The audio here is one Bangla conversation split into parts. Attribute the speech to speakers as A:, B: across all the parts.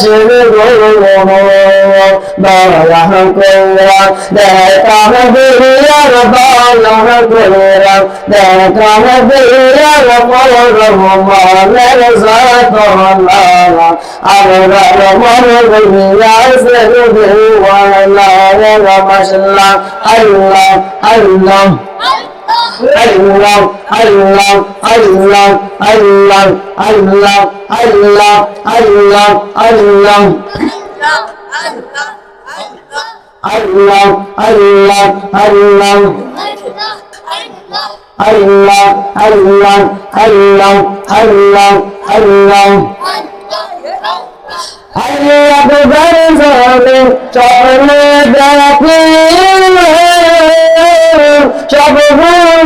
A: শিব বাহ কোরা দেখাম বেরিয়ার বাহ কোরা দেখাম বেরিয়ার মরমানের সাতলা আমরা মর বেরিয়ার দেওয়ালা আল্লাহ আল্লাহ Allah, Allah, Allah, Allah, Allah, Allah, Allah, Allah. Allah, Allah, Allah, Allah, Allah, Allah, Allah, Allah. Allah berzane çorne bekliyor Çabuğuna zorlular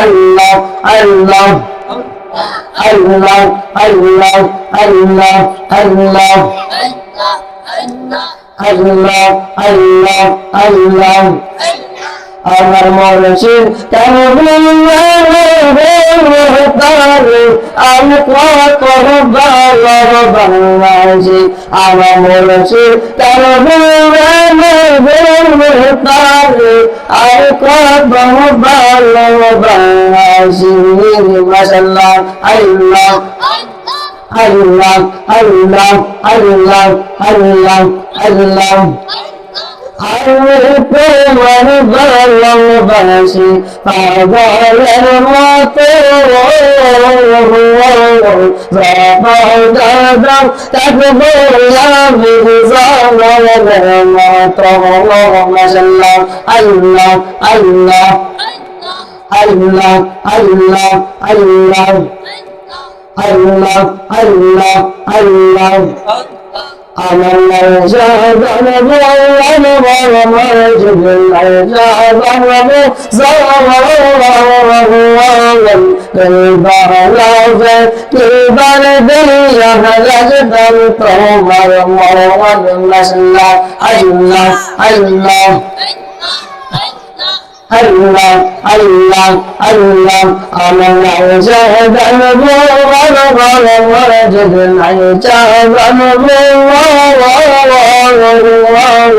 A: আল্লাহ আল্লাহ I love, I love, I love, I love. আল্লাহ আল্লাহ আল্লাহ। আমার মনসির আমি কত বাংলাদেশি আমার মনসির তার আমি কত বাংলাদেশি মশাল্লাহ আল্লাহ আল্লাহ আল্লাহ আল্লাহ আল্লাহ আল্লাহ আমি তোমার ভালোবাসি পাগলের মতো দাদা থাকব আমি জানালের মতো মাসাল্লাহ আল্লাহ আল্লাহ আল্লাহ আল্লাহ আল্লাহ আল্লাহ আল্লাহ আল্লাহ আমার তোমার আল্লাহ আল্লাহ আল্লাহ আল্লাহ আল্লাহ আল্লাহ। আমার জাগান বল বল বল জগনাই জাগান বল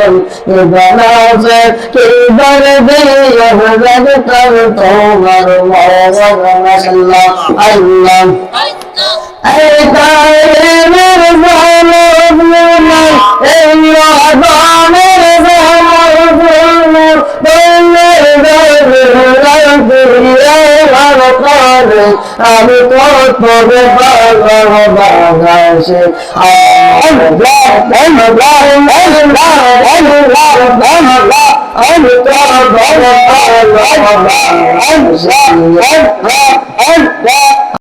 A: ইবনাজে কিবার দে ইহজাদ কর তোমার আল্লাহ আল্লাহ এই তারে মের ভালো এই রাবানে আমি কত ভালোবাসি আমি তো ভালোবাসি